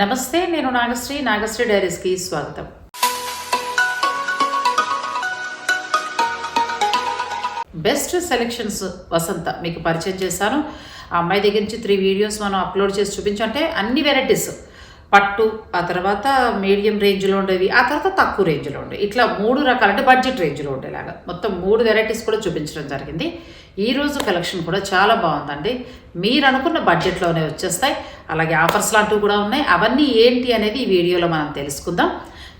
నమస్తే నేను నాగశ్రీ నాగశ్రీ డైరీస్కి స్వాగతం. బెస్ట్ సెలెక్షన్స్ వసంత మీకు పరిచయం చేశాను. ఆ అమ్మాయి దగ్గర నుంచి త్రీ వీడియోస్ మనం అప్లోడ్ చేసి చూపించంటే అన్ని వెరైటీస్ పట్టు ఆ తర్వాత మీడియం రేంజ్లో ఉండేవి ఆ తర్వాత తక్కువ రేంజ్లో ఉండేవి. ఇట్లా మూడు రకాల అంటే బడ్జెట్ రేంజ్లో ఉండేలాగా. మొత్తం మూడు వెరైటీస్ కూడా చూపించడం జరిగింది. ఈ రోజు కలెక్షన్ కూడా చాలా బాగుందండి. మీరు అనుకున్న బడ్జెట్లోనే వచ్చేస్తాయి. అలాగే ఆఫర్స్ లాంటివి కూడా ఉన్నాయి. అవన్నీ ఏంటి అనేది ఈ వీడియోలో మనం తెలుసుకుందాం.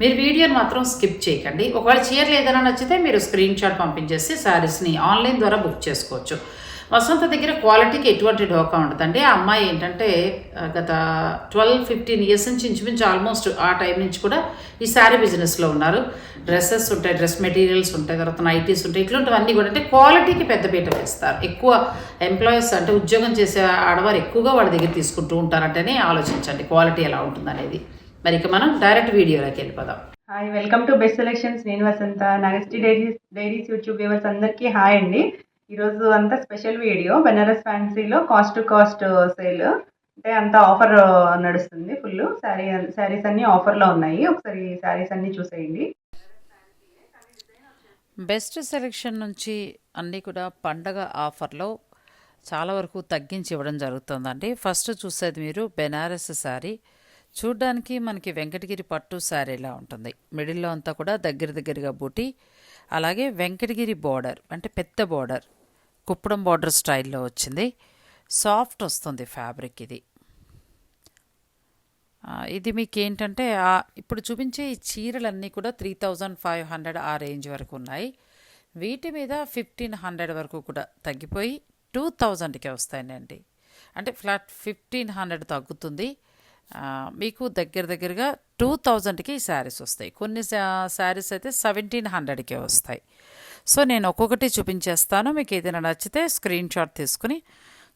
మీరు వీడియోని మాత్రం స్కిప్ చేయకండి. ఒకవేళ చీరలు ఏదైనా నచ్చితే మీరు స్క్రీన్ షాట్ పంపించేసి శారీస్ని ఆన్లైన్ ద్వారా బుక్ చేసుకోవచ్చు. వసంత దగ్గర క్వాలిటీకి ఎటువంటి డోకా ఉండదండి. ఆ అమ్మాయి ఏంటంటే గత ట్వెల్వ్ ఫిఫ్టీన్ ఇయర్స్ నుంచి ఇంచుమించు ఆల్మోస్ట్ ఆ టైం నుంచి కూడా ఈ శారీ బిజినెస్లో ఉన్నారు. డ్రెస్సెస్ ఉంటాయి డ్రెస్ మెటీరియల్స్ ఉంటాయి తర్వాత నైటీస్ ఉంటాయి ఇట్లాంటివన్నీ కూడా. అంటే క్వాలిటీకి పెద్దపీట వేస్తారు. ఎక్కువ ఎంప్లాయీస్ అంటే ఉద్యోగం చేసే ఆడవారు ఎక్కువగా వాడి దగ్గర తీసుకుంటూ ఉంటారంటేనే ఆలోచించండి క్వాలిటీ ఎలా ఉంటుందనేది. మరి ఇక మనం డైరెక్ట్ వీడియోలోకి వెళ్ళిపోదాం. Hi welcome to best selections. నేను వసంత. నగస్టి డైరీస్ డైరీస్ యూట్యూబ్ వ్యూవర్స్ అందరికీ హాయ్ అండి. ఈరోజు అంతా స్పెషల్ వీడియో. బెనారస్ ఫ్యాన్సీలో కాస్ట్ టు కాస్ట్ సేల్. అంటే అంతా ఆఫర్ నడుస్తుంది ఫుల్. శారీ శారీస్ అన్ని ఆఫర్లో ఉన్నాయి. ఒకసారి శారీస్ అన్నీ చూసేయండి. బెస్ట్ సెలెక్షన్ నుంచి అన్నీ కూడా పండగ ఆఫర్లో చాలా వరకు తగ్గించి ఇవ్వడం జరుగుతుందండి. ఫస్ట్ చూసేది మీరు బెనారస్ శారీ. చూడ్డానికి మనకి వెంకటగిరి పట్టు శారీలా ఉంటుంది. మిడిల్లో అంతా కూడా దగ్గర దగ్గరగా బూటి. అలాగే వెంకటగిరి బార్డర్ అంటే పెద్ద బార్డర్. కుప్పడం బార్డర్ స్టైల్లో వచ్చింది. సాఫ్ట్ వస్తుంది ఫ్యాబ్రిక్ ఇది. ఇది మీకు ఏంటంటే ఇప్పుడు చూపించే ఈ చీరలన్నీ కూడా త్రీ థౌజండ్ ఫైవ్ హండ్రెడ్ ఆ రేంజ్ వరకు ఉన్నాయి. వీటి మీద ఫిఫ్టీన్ హండ్రెడ్ వరకు కూడా తగ్గిపోయి టూ థౌజండ్కే వస్తాయండి. అంటే ఫ్లాట్ ఫిఫ్టీన్ హండ్రెడ్ తగ్గుతుంది. మీకు దగ్గర దగ్గరగా టూ థౌజండ్కి ఈ శారీస్ వస్తాయి. కొన్ని శారీస్ అయితే సెవెంటీన్ హండ్రెడ్కే వస్తాయి. సో నేను ఒక్కొక్కటి చూపించేస్తాను. మీకు ఏదైనా నచ్చితే స్క్రీన్ షాట్ తీసుకుని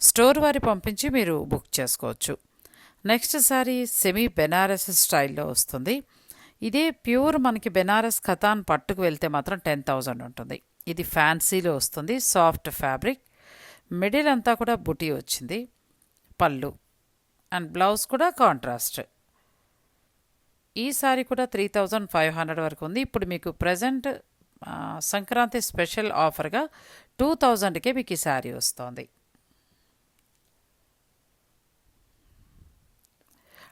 స్టోర్ వారి పంపించి మీరు బుక్ చేసుకోవచ్చు. నెక్స్ట్ సారీ సెమీ బెనారస్ స్టైల్లో వస్తుంది. ఇదే ప్యూర్ మనకి బెనారస్ ఖతాన్ పట్టుకు వెళ్తే మాత్రం టెన్ థౌజండ్ ఉంటుంది. ఇది ఫ్యాన్సీలో వస్తుంది. Soft fabric. మిడిల్ అంతా కూడా బుటీ వచ్చింది. పళ్ళు. అండ్ బ్లౌజ్ కూడా కాంట్రాస్ట్. ఈ సారీ కూడా త్రీ థౌజండ్ ఫైవ్ హండ్రెడ్ వరకు ఉంది. ఇప్పుడు మీకు ప్రజెంట్ సంక్రాంతి స్పెషల్ ఆఫర్గా టూ థౌజండ్కే మీకు ఈ శారీ వస్తుంది.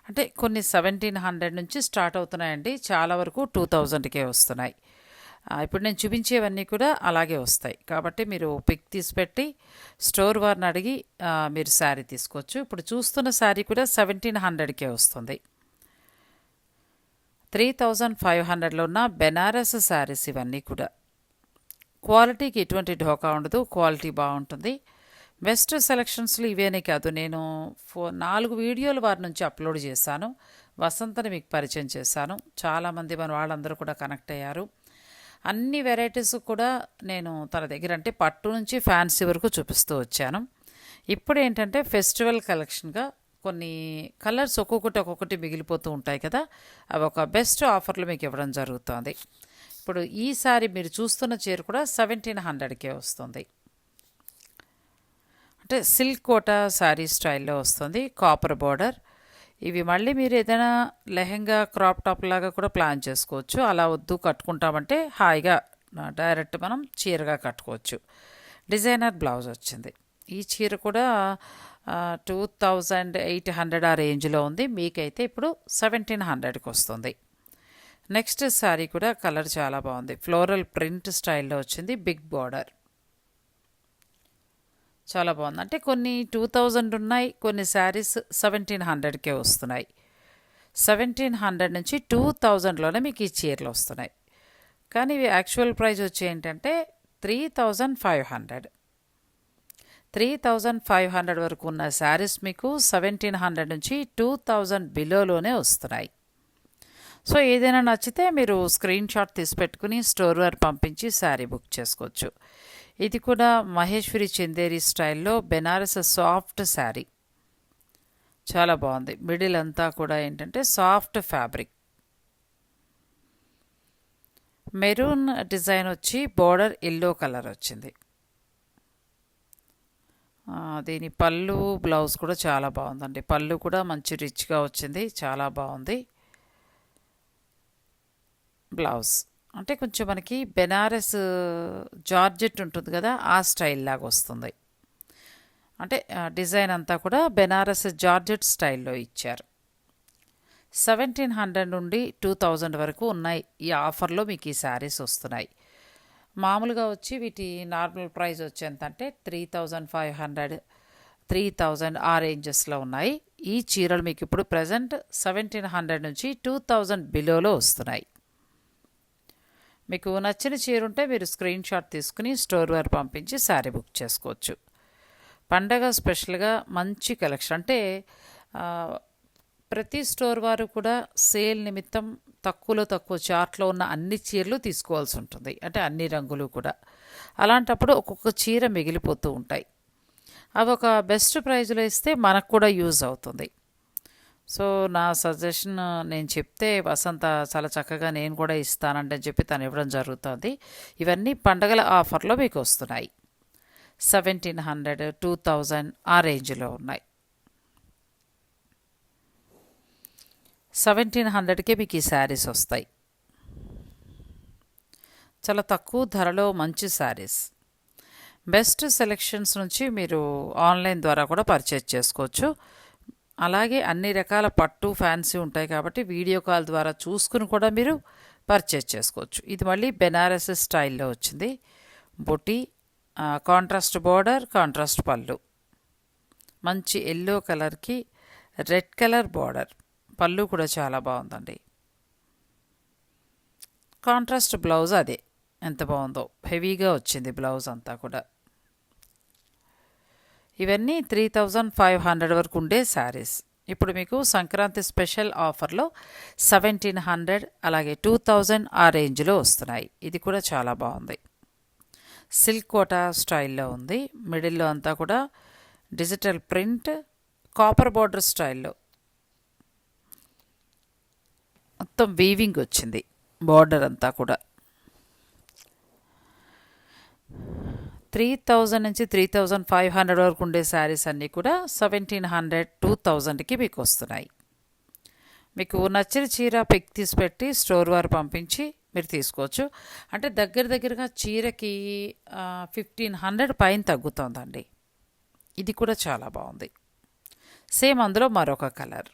అంటే కొన్ని సెవెంటీన్ హండ్రెడ్ నుంచి స్టార్ట్ అవుతున్నాయండి. చాలా వరకు టూ థౌజండ్కే వస్తున్నాయి. ఇప్పుడు నేను చూపించేవన్నీ కూడా అలాగే వస్తాయి. కాబట్టి మీరు పిక్ తీసిపెట్టి స్టోర్ వారిని అడిగి మీరు శారీ తీసుకోవచ్చు. ఇప్పుడు చూస్తున్న శారీ కూడా సెవెంటీన్ హండ్రెడ్కే వస్తుంది. త్రీ థౌజండ్ ఫైవ్ హండ్రెడ్లో ఉన్న బెనారస్ శారీస్ ఇవన్నీ కూడా. క్వాలిటీకి ఎటువంటి ఢోకా ఉండదు. క్వాలిటీ బాగుంటుంది. బెస్ట్ సెలక్షన్స్లో ఇవేనే కాదు. నేను ఫో నాలుగు వీడియోలు వారి నుంచి అప్లోడ్ చేశాను. వసంతని మీకు పరిచయం చేశాను. చాలామంది మన వాళ్ళందరూ కూడా కనెక్ట్ అయ్యారు. అన్ని వెరైటీస్ కూడా నేను తన దగ్గర అంటే పట్టు నుంచి ఫ్యాన్సీ వరకు చూపిస్తూ వచ్చాను. ఇప్పుడు ఏంటంటే ఫెస్టివల్ కలెక్షన్గా కొన్ని కలర్స్ ఒక్కొక్కటి ఒక్కొక్కటి మిగిలిపోతూ ఉంటాయి కదా అవి ఒక బెస్ట్ ఆఫర్లు మీకు ఇవ్వడం జరుగుతుంది. ఇప్పుడు ఈ మీరు చూస్తున్న చీర కూడా సెవెంటీన్ హండ్రెడ్కే వస్తుంది. అంటే సిల్క్ కోట శారీ స్టైల్లో వస్తుంది కాపర్ బార్డర్. ఇవి మళ్ళీ మీరు ఏదైనా లెహెంగా క్రాప్ టాప్ లాగా కూడా ప్లాన్ చేసుకోవచ్చు. అలా వద్దు కట్టుకుంటామంటే హాయిగా డైరెక్ట్ మనం చీరగా కట్టుకోవచ్చు. డిజైనర్ బ్లౌజ్ వచ్చింది. ఈ చీర కూడా టూ థౌజండ్ ఎయిట్ హండ్రెడ్ ఆ రేంజ్లో ఉంది. మీకైతే ఇప్పుడు సెవెంటీన్ హండ్రెడ్కి వస్తుంది. నెక్స్ట్ శారీ కూడా కలర్ చాలా బాగుంది. ఫ్లోరల్ ప్రింట్ స్టైల్లో వచ్చింది. Big border. చాలా బాగుంది. అంటే కొన్ని టూ థౌజండ్ ఉన్నాయి కొన్ని శారీస్ సెవెంటీన్ హండ్రెడ్కే వస్తున్నాయి. సెవెంటీన్ హండ్రెడ్ నుంచి టూ థౌజండ్లోనే మీకు ఈ చీరలు వస్తున్నాయి. కానీ ఇవి యాక్చువల్ ప్రైస్ వచ్చి ఏంటంటే three thousand five hundred three thousand five hundred వరకు ఉన్న శారీస్ మీకు సెవెంటీన్ హండ్రెడ్ నుంచి టూ థౌజండ్ బిలోలోనే వస్తున్నాయి. సో ఏదైనా నచ్చితే మీరు స్క్రీన్ షాట్ తీసి పెట్టుకుని స్టోర్ వారు పంపించి శారీ బుక్ చేసుకోవచ్చు. ఇది కూడా మహేశ్వరి చందేరి స్టైల్లో బెనారస్ సాఫ్ట్ శారీ. చాలా బాగుంది. మిడిల్ అంతా కూడా ఏంటంటే సాఫ్ట్ ఫ్యాబ్రిక్. మెరూన్ డిజైన్ వచ్చి బోర్డర్ ఎల్లో కలర్ వచ్చింది. దీని పళ్ళు బ్లౌజ్ కూడా చాలా బాగుందండి. పళ్ళు కూడా మంచి రిచ్గా వచ్చింది. చాలా బాగుంది. బ్లౌజ్. అంటే కొంచెం మనకి బెనారస్ జార్జెట్ ఉంటుంది కదా ఆ స్టైల్ లాగా వస్తుంది. అంటే డిజైన్ అంతా కూడా బెనారస్ జార్జెట్ స్టైల్లో ఇచ్చారు. సెవెంటీన్ హండ్రెడ్ నుండి టూ థౌజండ్ వరకు ఉన్నాయి ఈ ఆఫర్లో మీకు ఈ శారీస్ వస్తున్నాయి. మామూలుగా వచ్చి వీటి normal price వచ్చేంతంటే three thousand five hundred three thousand ఆ రేంజెస్లో ఉన్నాయి. ఈ చీరలు మీకు ఇప్పుడు ప్రజెంట్ సెవెంటీన్ హండ్రెడ్ నుంచి టూ థౌజండ్ బిలోలో వస్తున్నాయి. మీకు నచ్చిన చీర ఉంటే మీరు స్క్రీన్ షాట్ తీసుకుని స్టోర్ వారు పంపించి శారీ బుక్ చేసుకోవచ్చు. పండగ స్పెషల్గా మంచి కలెక్షన్ అంటే ప్రతి స్టోర్ వారు కూడా సేల్ నిమిత్తం తక్కువలో తక్కువ చార్ట్లో ఉన్న అన్ని చీరలు తీసుకోవాల్సి ఉంటుంది. అంటే అన్ని రంగులు కూడా. అలాంటప్పుడు ఒక్కొక్క చీర మిగిలిపోతూ ఉంటాయి. అవి ఒక బెస్ట్ ప్రైజ్లో ఇస్తే మనకు కూడా యూజ్ అవుతుంది. సో నా సజెషన్ నేను చెప్తే వసంత చాలా చక్కగా నేను కూడా ఇస్తానంటే చెప్పి తను ఇవ్వడం జరుగుతుంది. ఇవన్నీ పండగల ఆఫర్లో మీకు వస్తున్నాయి. సెవెంటీన్ హండ్రెడ్ టూ థౌజండ్ ఆ రేంజ్లో ఉన్నాయి. సెవెంటీన్ హండ్రెడ్కే మీకు ఈ శారీస్ వస్తాయి. చాలా తక్కువ ధరలో మంచి శారీస్. బెస్ట్ సెలెక్షన్స్ నుంచి మీరు ఆన్లైన్ ద్వారా కూడా పర్చేజ్ చేసుకోవచ్చు. అలాగే అన్ని రకాల పట్టు ఫ్యాన్సీ ఉంటాయి కాబట్టి వీడియో కాల్ ద్వారా చూసుకుని కూడా మీరు పర్చేజ్ చేసుకోవచ్చు. ఇది మళ్ళీ బెనారస్ స్టైల్లో వచ్చింది. బొటి కాంట్రాస్ట్ బార్డర్ కాంట్రాస్ట్ పళ్ళు. మంచి ఎల్లో కలర్కి రెడ్ కలర్ బార్డర్. పళ్ళు కూడా చాలా బాగుందండి. కాంట్రాస్ట్ బ్లౌజ్ అదే. ఎంత బాగుందో. హెవీగా వచ్చింది బ్లౌజ్ అంతా కూడా. ఇవన్నీ త్రీ థౌజండ్ ఫైవ్ హండ్రెడ్ వరకు ఉండే శారీస్. ఇప్పుడు మీకు సంక్రాంతి స్పెషల్ ఆఫర్లో సెవెంటీన్ హండ్రెడ్ అలాగే టూ థౌజండ్ ఆ రేంజ్లో వస్తున్నాయి. ఇది కూడా చాలా బాగుంది. సిల్క్ కోటా స్టైల్లో ఉంది. మిడిల్లో అంతా కూడా డిజిటల్ ప్రింట్ కాపర్ బార్డర్ స్టైల్లో. మొత్తం వీవింగ్ వచ్చింది. బార్డర్ అంతా కూడా. త్రీ థౌజండ్ నుంచి త్రీ థౌజండ్ ఫైవ్ హండ్రెడ్ వరకు ఉండే శారీస్ అన్నీ కూడా సెవెంటీన్ హండ్రెడ్ టూ థౌజండ్కి మీకు వస్తున్నాయి. మీకు నచ్చిన చీర పిక్ తీసి పెట్టి స్టోర్ వారు పంపించి మీరు తీసుకోవచ్చు. అంటే దగ్గర దగ్గరగా చీరకి ఫిఫ్టీన్ హండ్రెడ్ పైన తగ్గుతుందండి. ఇది కూడా చాలా బాగుంది. సేమ్ అందులో మరొక కలర్.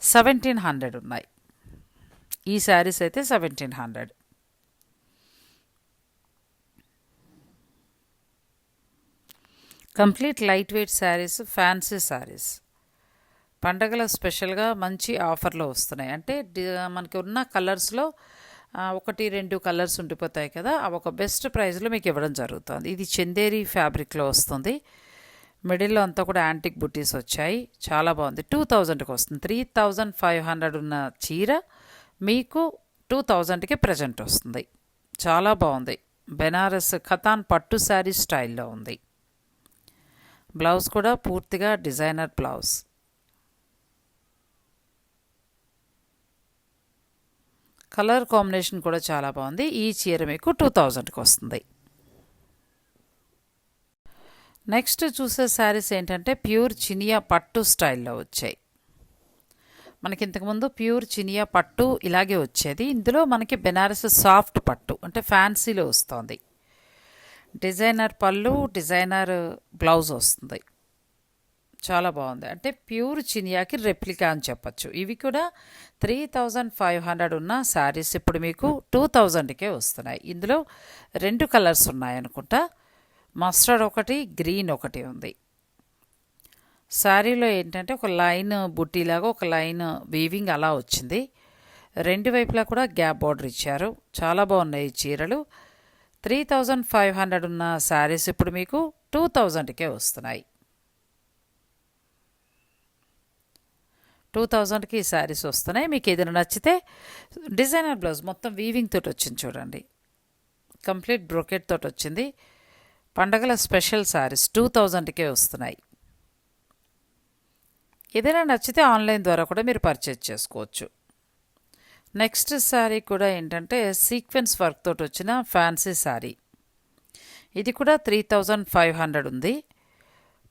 సెవెంటీన్ హండ్రెడ్ ఉన్నాయి. ఈ శారీస్ అయితే seventeen hundred. Complete light weight saris fancy saris. పండగల స్పెషల్గా మంచి ఆఫర్లో వస్తున్నాయి. అంటే మనకి ఉన్న కలర్స్లో ఒకటి రెండు కలర్స్ ఉండిపోతాయి కదా అవి ఒక బెస్ట్ ప్రైస్లో మీకు ఇవ్వడం జరుగుతుంది. ఇది చందేరి ఫ్యాబ్రిక్లో వస్తుంది. మిడిల్లో అంతా కూడా యాంటిక్ బుటీస్ వచ్చాయి. చాలా బాగుంది. టూ థౌజండ్కి వస్తుంది. త్రీ థౌజండ్ ఫైవ్ హండ్రెడ్ ఉన్న చీర మీకు టూ థౌజండ్కి ప్రజెంట్ వస్తుంది. చాలా బాగుంది. బెనారస్ ఖతాన్ పట్టు శారీ స్టైల్లో ఉంది. బ్లౌజ్ కూడా పూర్తిగా డిజైనర్ బ్లౌజ్. కలర్ కాంబినేషన్ కూడా చాలా బాగుంది. ఈ చీర మీకు టూ థౌజండ్కి వస్తుంది. నెక్స్ట్ చూసే శారీస్ ఏంటంటే ప్యూర్ చినియా పట్టు స్టైల్లో వచ్చాయి. మనకి ఇంతకుముందు ప్యూర్ చినియా పట్టు ఇలాగే వచ్చేది. ఇందులో మనకి బెనారస్ సాఫ్ట్ పట్టు అంటే ఫ్యాన్సీలో వస్తుంది. డిజైనర్ పళ్ళు డిజైనర్ బ్లౌజ్ వస్తుంది. చాలా బాగుంది. అంటే ప్యూర్ చినియాకి రెప్లికా అని చెప్పచ్చు. ఇవి కూడా త్రీ థౌజండ్ ఫైవ్ హండ్రెడ్ ఉన్న శారీస్ ఇప్పుడు మీకు టూ థౌజండ్కే వస్తున్నాయి. ఇందులో రెండు కలర్స్ ఉన్నాయి అనుకుంటా. మస్టర్డ్ ఒకటి గ్రీన్ ఒకటి ఉంది. శారీలో ఏంటంటే ఒక లైన్ బుట్టీలాగా ఒక లైన్ వీవింగ్ అలా వచ్చింది. రెండు వైపులా కూడా గ్యాప్ బార్డర్ ఇచ్చారు. చాలా బాగున్నాయి చీరలు. త్రీ థౌజండ్ ఫైవ్ హండ్రెడ్ ఉన్న శారీస్ ఇప్పుడు మీకు టూ థౌజండ్కే వస్తున్నాయి. టూ థౌజండ్కి ఈ శారీస్ వస్తున్నాయి. మీకు ఏదైనా నచ్చితే డిజైనర్ బ్లౌజ్ మొత్తం వీవింగ్ తోటి వచ్చింది చూడండి. కంప్లీట్ బ్రోకెట్ తోటి వచ్చింది. పండగల స్పెషల్ శారీస్ టూ థౌజండ్కే వస్తున్నాయి. ఏదైనా నచ్చితే ఆన్లైన్ ద్వారా కూడా మీరు పర్చేజ్ చేసుకోవచ్చు. నెక్స్ట్ శారీ కూడా ఏంటంటే సీక్వెన్స్ వర్క్ తోటి వచ్చిన ఫ్యాన్సీ శారీ ఇది కూడా త్రీ థౌజండ్ ఫైవ్ హండ్రెడ్ ఉంది.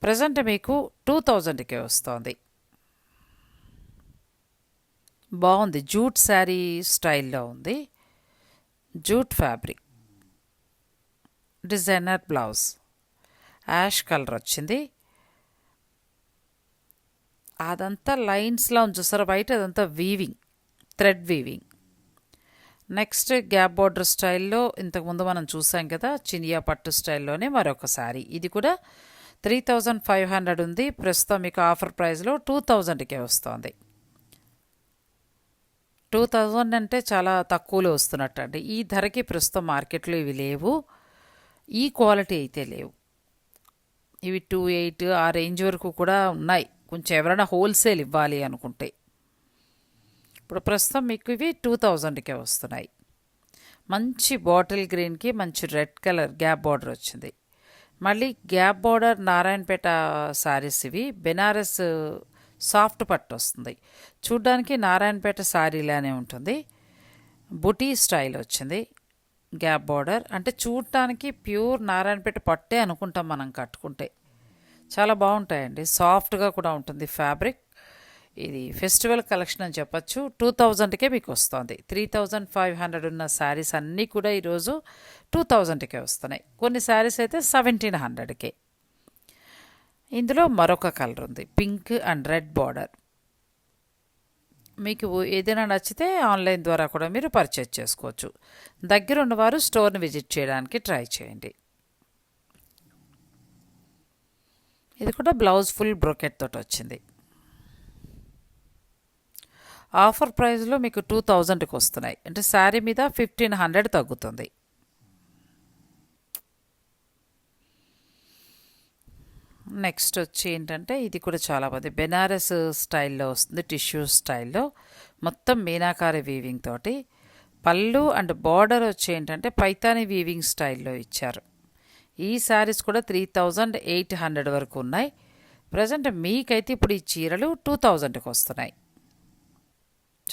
ప్రజెంట్ మీకు టూ థౌజండ్కే వస్తుంది. బాగుంది. జూట్ శారీ స్టైల్లో ఉంది. Jute fabric. Designer blouse. Ash colour వచ్చింది. అదంతా లైన్స్లో ఉంది చూసారా? బయట అదంతా weaving thread weaving. Next gap border స్టైల్లో ఇంతకుముందు మనం చూసాం కదా చినియా పట్టు స్టైల్లోనే మరొక శారీ ఇది కూడా త్రీ థౌజండ్ ఫైవ్ హండ్రెడ్ ఉంది. ప్రస్తుతం మీకు ఆఫర్ ప్రైస్లో టూ థౌజండ్కే వస్తుంది. టూ థౌజండ్ అంటే చాలా తక్కువలో వస్తున్నట్టు అండి ఈ ధరకి ప్రస్తుతం మార్కెట్లో ఇవి లేవు. ఈ క్వాలిటీ అయితే లేవు. ఇవి టూ ఎయిట్ ఆ రేంజ్ వరకు కూడా ఉన్నాయి. కొంచెం ఎవరైనా హోల్సేల్ ఇవ్వాలి అనుకుంటే. ఇప్పుడు ప్రస్తుతం మీకు ఇవి టూ థౌజండ్కే వస్తున్నాయి. మంచి బాటిల్ గ్రీన్కి మంచి రెడ్ కలర్ గ్యాప్ బార్డర్ వచ్చింది. మళ్ళీ గ్యాప్ బార్డర్ నారాయణపేట శారీస్ ఇవి. బెనారస్ సాఫ్ట్ పట్టు వస్తుంది. చూడ్డానికి నారాయణపేట శారీలానే ఉంటుంది. బుటీ స్టైల్ వచ్చింది గ్యాప్ బార్డర్. అంటే చూడటానికి ప్యూర్ నారాయణపేట పట్టే అనుకుంటాం మనం కట్టుకుంటే. చాలా బాగుంటాయండి. సాఫ్ట్గా కూడా ఉంటుంది ఫ్యాబ్రిక్. ఇది ఫెస్టివల్ కలెక్షన్ అని చెప్పచ్చు. టూ థౌజండ్కే మీకు వస్తుంది. త్రీ థౌజండ్ ఫైవ్ హండ్రెడ్ ఉన్న శారీస్ అన్నీ కూడా ఈరోజు టూ థౌజండ్కే వస్తున్నాయి. కొన్ని శారీస్ అయితే సెవెంటీన్ హండ్రెడ్కే. ఇందులో మరొక కలర్ ఉంది. Pink and red border. మీకు ఏదైనా నచ్చితే ఆన్లైన్ ద్వారా కూడా మీరు పర్చేజ్ చేసుకోవచ్చు. దగ్గర ఉన్నవారు స్టోర్ని విజిట్ చేయడానికి ట్రై చేయండి. ఇది కూడా బ్లౌజ్ ఫుల్ బ్రోకెట్ తోటి వచ్చింది. ఆఫర్ ప్రైస్లో మీకు టూ థౌజండ్కి వస్తున్నాయి. అంటే శారీ మీద ఫిఫ్టీన్ హండ్రెడ్ తగ్గుతుంది. నెక్స్ట్ వచ్చి ఏంటంటే ఇది కూడా చాలా బాగుంది. బెనారస్ స్టైల్లో వస్తుంది టిష్యూ స్టైల్లో. మొత్తం మీనాకారి వీవింగ్ తోటి. పళ్ళు అండ్ బార్డర్ వచ్చి ఏంటంటే పైతాని వీవింగ్ స్టైల్లో ఇచ్చారు. ఈ శారీస్ కూడా త్రీ థౌజండ్ ఎయిట్ హండ్రెడ్ వరకు ఉన్నాయి. ప్రజెంట్ మీకైతే ఇప్పుడు ఈ చీరలు టూ థౌజండ్కి వస్తున్నాయి.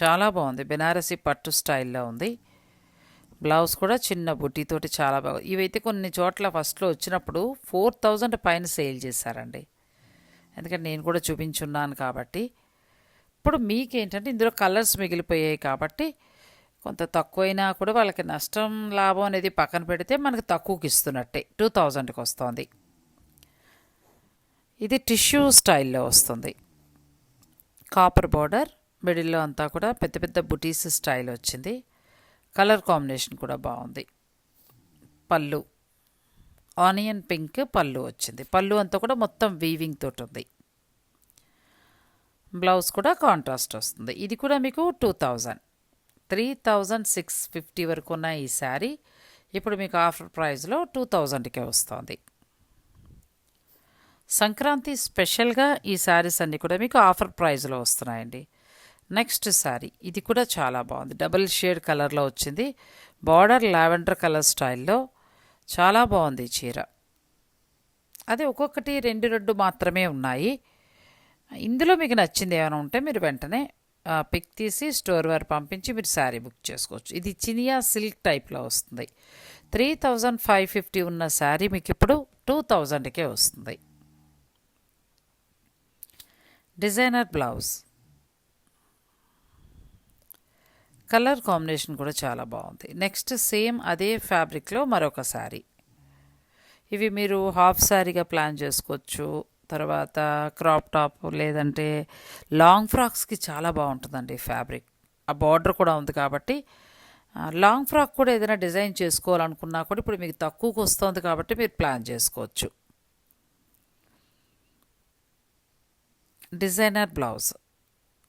చాలా బాగుంది. బెనారసి పట్టు స్టైల్లో ఉంది. బ్లౌజ్ కూడా చిన్న బుట్టితోటి చాలా బాగా ఇవైతే కొన్ని చోట్ల ఫస్ట్లో వచ్చినప్పుడు ఫోర్ థౌజండ్ పైన సేల్ చేశారండి. ఎందుకంటే నేను కూడా చూపించున్నాను కాబట్టి. ఇప్పుడు మీకేంటంటే ఇందులో కలర్స్ మిగిలిపోయాయి కాబట్టి కొంత తక్కువైనా కూడా వాళ్ళకి నష్టం లాభం అనేది పక్కన పెడితే మనకు తక్కువకి ఇస్తున్నట్టే. టూ థౌజండ్కి వస్తుంది. ఇది టిష్యూ స్టైల్లో వస్తుంది. కాపర్ బార్డర్ మిడిల్లో అంతా కూడా పెద్ద పెద్ద బుటీస్ స్టైల్ వచ్చింది. కలర్ కాంబినేషన్ కూడా బాగుంది. పళ్ళు. ఆనియన్ పింక్ పళ్ళు వచ్చింది. పళ్ళు అంతా కూడా మొత్తం వీవింగ్ తోటి ఉంది. బ్లౌజ్ కూడా కాంట్రాస్ట్ వస్తుంది. ఇది కూడా మీకు two thousand three thousand six fifty వరకు ఉన్న ఈ శారీ ఇప్పుడు మీకు ఆఫర్ ప్రైస్లో టూ థౌజండ్కే వస్తుంది. సంక్రాంతి స్పెషల్గా ఈ శారీస్ అన్నీ కూడా మీకు ఆఫర్ ప్రైస్లో వస్తున్నాయండి. నెక్స్ట్ శారీ. ఇది కూడా చాలా బాగుంది. డబుల్ షేడ్ కలర్లో వచ్చింది. బార్డర్ లావెండర్ కలర్ స్టైల్లో చాలా బాగుంది ఈ చీర. అదే ఒక్కొక్కటి రెండు రెండు మాత్రమే ఉన్నాయి. ఇందులో మీకు నచ్చింది ఏమైనా ఉంటే మీరు వెంటనే పిక్ తీసి స్టోర్ వారు పంపించి మీరు శారీ బుక్ చేసుకోవచ్చు. ఇది చినియా సిల్క్ టైప్లో వస్తుంది. త్రీ థౌజండ్ ఫైవ్ ఫిఫ్టీ ఉన్న శారీ మీకు ఇప్పుడు టూ థౌజండ్కే వస్తుంది. డిజైనర్ బ్లౌజ్ కలర్ కాంబినేషన్ కూడా చాలా బాగుంది. నెక్స్ట్ సేమ్ అదే ఫ్యాబ్రిక్లో మరొక శారీ. ఇవి మీరు హాఫ్ శారీగా ప్లాన్ చేసుకోవచ్చు. తర్వాత క్రాప్ టాప్ లేదంటే లాంగ్ ఫ్రాక్స్కి చాలా బాగుంటుందండి ఫ్యాబ్రిక్. ఆ బార్డర్ కూడా ఉంది కాబట్టి లాంగ్ ఫ్రాక్ కూడా ఏదైనా డిజైన్ చేసుకోవాలనుకున్నా కూడా ఇప్పుడు మీకు తక్కువకు వస్తుంది కాబట్టి మీరు ప్లాన్ చేసుకోవచ్చు. Designer blouse.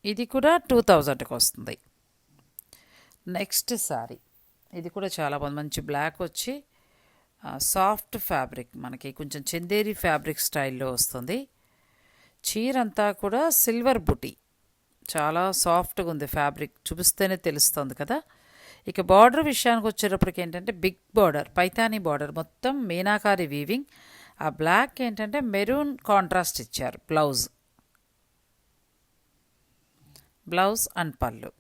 ఇది కూడా టూ థౌజండ్కి వస్తుంది. నెక్స్ట్ శారీ ఇది కూడా చాలా బాగుంది. మంచి బ్లాక్ వచ్చి సాఫ్ట్ ఫ్యాబ్రిక్ మనకి కొంచెం చందేరి ఫ్యాబ్రిక్ స్టైల్లో వస్తుంది. చీర అంతా కూడా సిల్వర్ బుటీ. చాలా సాఫ్ట్గా ఉంది ఫ్యాబ్రిక్. చూపిస్తేనే తెలుస్తుంది కదా. ఇక బార్డర్ విషయానికి వచ్చేటప్పటికి ఏంటంటే బిగ్ బార్డర్ పైతానీ బార్డర్. మొత్తం మీనాకారి వీవింగ్ ఆ బ్లాక్ ఏంటంటే మెరూన్ కాంట్రాస్ట్ ఇచ్చారు బ్లౌజ్. బ్లౌజ్ అండ్ పళ్ళు.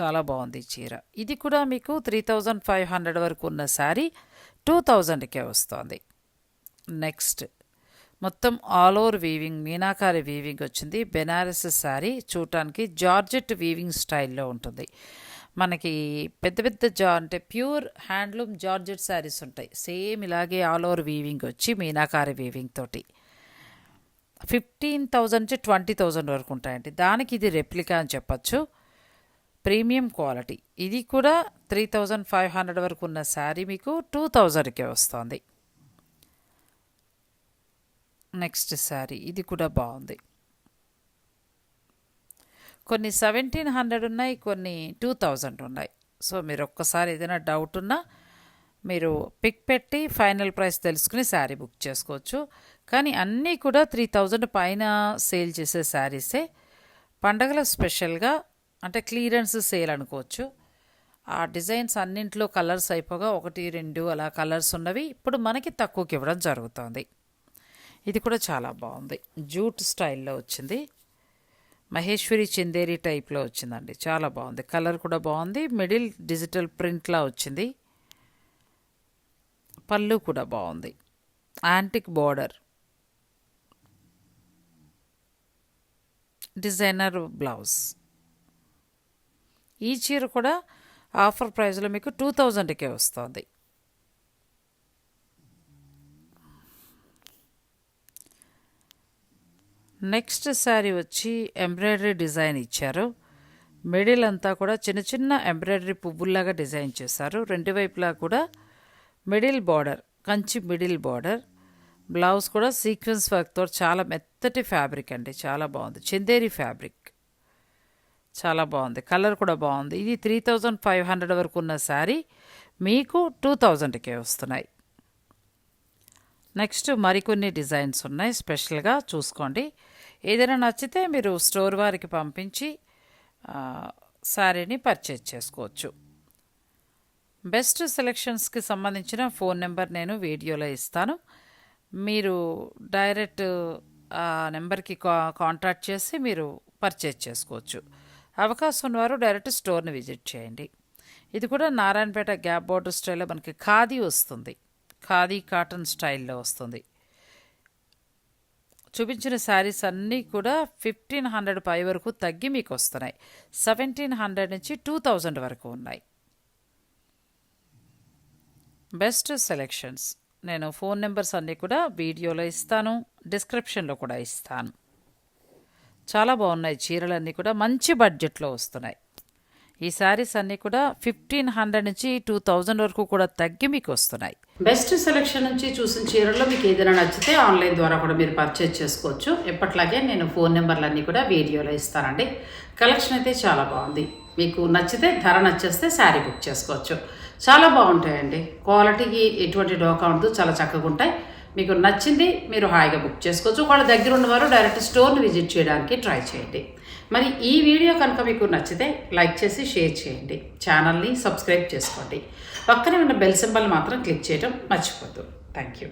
చాలా బాగుంది చీర. ఇది కూడా మీకు త్రీ థౌజండ్ ఫైవ్ హండ్రెడ్ వరకు ఉన్న శారీ టూ థౌజండ్కే వస్తుంది. నెక్స్ట్ మొత్తం all over weaving meenakari weaving వచ్చింది. బెనారస్ శారీ చూడటానికి జార్జెట్ వీవింగ్ స్టైల్లో ఉంటుంది. మనకి పెద్ద పెద్ద జా అంటే ప్యూర్ హ్యాండ్లూమ్ జార్జెట్ శారీస్ ఉంటాయి. సేమ్ ఇలాగే ఆల్ ఓవర్ వీవింగ్ వచ్చి మీనాకారి వీవింగ్ తోటి. ఫిఫ్టీన్ థౌజండ్ నుంచి ట్వంటీ థౌజండ్ వరకు ఉంటాయండి. దానికి ఇది రెప్లికా అని చెప్పచ్చు. Premium quality. ఇది కూడా త్రీ థౌజండ్ ఫైవ్ హండ్రెడ్ వరకు ఉన్న శారీ మీకు టూ థౌజండ్కే వస్తుంది. నెక్స్ట్ శారీ ఇది కూడా బాగుంది. కొన్ని సెవెంటీన్ హండ్రెడ్ ఉన్నాయి కొన్ని టూ థౌజండ్ ఉన్నాయి. సో మీరు ఒక్కసారి ఏదైనా డౌట్ ఉన్నా మీరు పిక్ పెట్టి ఫైనల్ ప్రైస్ తెలుసుకుని శారీ బుక్ చేసుకోవచ్చు. కానీ అన్నీ కూడా త్రీ థౌజండ్ పైన సేల్ చేసే శారీసే. పండగల స్పెషల్గా అంటే క్లియరెన్స్ సేల్ అనుకోవచ్చు ఆ డిజైన్స్ అన్నింటిలో కలర్స్ అయిపోగా ఒకటి రెండు అలా కలర్స్ ఉన్నవి. ఇప్పుడు మనకి తక్కువకి ఇవ్వడం జరుగుతుంది. ఇది కూడా చాలా బాగుంది. జూట్ స్టైల్లో వచ్చింది. మహేశ్వరి చందేరి టైప్లో వచ్చిందండి. చాలా బాగుంది. కలర్ కూడా బాగుంది. మిడిల్ డిజిటల్ ప్రింట్లా వచ్చింది. పళ్ళు కూడా బాగుంది. Antique border. Designer blouse. ఈ చీర కూడా ఆఫర్ ప్రైస్లో మీకు టూ థౌజండ్కే వస్తుంది. నెక్స్ట్ శారీ వచ్చి ఎంబ్రాయిడరీ డిజైన్ ఇచ్చారు. మిడిల్ అంతా కూడా చిన్న చిన్న ఎంబ్రాయిడరీ పువ్వుల్లాగా డిజైన్ చేశారు. రెండు వైపులా కూడా middle border Kanchi middle border. Blouse కూడా సీక్వెన్స్ వర్క్తో చాలా మెత్తటి ఫ్యాబ్రిక్ అండి చాలా బాగుంది. చందేరి ఫ్యాబ్రిక్. చాలా బాగుంది. కలర్ కూడా బాగుంది. ఇది త్రీ థౌజండ్ ఫైవ్ హండ్రెడ్ వరకు ఉన్న శారీ. మీకు టూ థౌజండ్కే వస్తున్నాయి. నెక్స్ట్ మరికొన్ని డిజైన్స్ ఉన్నాయి. స్పెషల్గా చూసుకోండి. ఏదైనా నచ్చితే మీరు స్టోర్ వారికి పంపించి శారీని పర్చేజ్ చేసుకోవచ్చు. బెస్ట్ సెలెక్షన్స్కి సంబంధించిన ఫోన్ నెంబర్ నేను వీడియోలో ఇస్తాను. మీరు డైరెక్ట్ ఆ నెంబర్కి కా కాంటాక్ట్ చేసి మీరు పర్చేజ్ చేసుకోవచ్చు. అవకాశం ఉన్నవారు డైరెక్ట్ స్టోర్ని విజిట్ చేయండి. ఇది కూడా నారాయణపేట గ్యాప్ బోర్డర్ స్టైల్లో మనకి ఖాదీ వస్తుంది. ఖాదీ కాటన్ స్టైల్లో వస్తుంది. చూపించిన శారీస్ అన్నీ కూడా ఫిఫ్టీన్ హండ్రెడ్ పై వరకు తగ్గి మీకు వస్తున్నాయి. సెవెంటీన్ హండ్రెడ్ నుంచి టూ థౌజండ్ వరకు ఉన్నాయి. Best Selections. నేను ఫోన్ నెంబర్స్ అన్నీ కూడా వీడియోలో ఇస్తాను. డిస్క్రిప్షన్లో కూడా ఇస్తాను. చాలా బాగున్నాయి చీరలన్నీ కూడా. మంచి బడ్జెట్లో వస్తున్నాయి. ఈ శారీస్ అన్నీ కూడా ఫిఫ్టీన్ హండ్రెడ్ నుంచి టూ థౌజండ్ వరకు కూడా తగ్గి మీకు వస్తున్నాయి. బెస్ట్ సెలెక్షన్ నుంచి చూసిన చీరల్లో మీకు ఏదైనా నచ్చితే ఆన్లైన్ ద్వారా కూడా మీరు పర్చేజ్ చేసుకోవచ్చు. ఎప్పట్లాగే నేను ఫోన్ నెంబర్లన్నీ కూడా వీడియోలో ఇస్తానండి. కలెక్షన్ అయితే చాలా బాగుంది. మీకు నచ్చితే ధర నచ్చేస్తే శారీ బుక్ చేసుకోవచ్చు. చాలా బాగుంటాయండి. క్వాలిటీకి ఎటువంటి డోకా ఉండదు చాలా చక్కగా ఉంటాయి. మీకు నచ్చింది మీరు హాయిగా బుక్ చేసుకోవచ్చు. వాళ్ళ దగ్గర ఉన్నవారు డైరెక్ట్ స్టోర్ని విజిట్ చేయడానికి ట్రై చేయండి. మరి ఈ వీడియో కనుక మీకు నచ్చితే లైక్ చేసి షేర్ చేయండి. ఛానల్ని సబ్స్క్రైబ్ చేసుకోండి. పక్కనే ఉన్న బెల్ సింబల్ మాత్రం క్లిక్ చేయడం మర్చిపోద్దు. Thank you.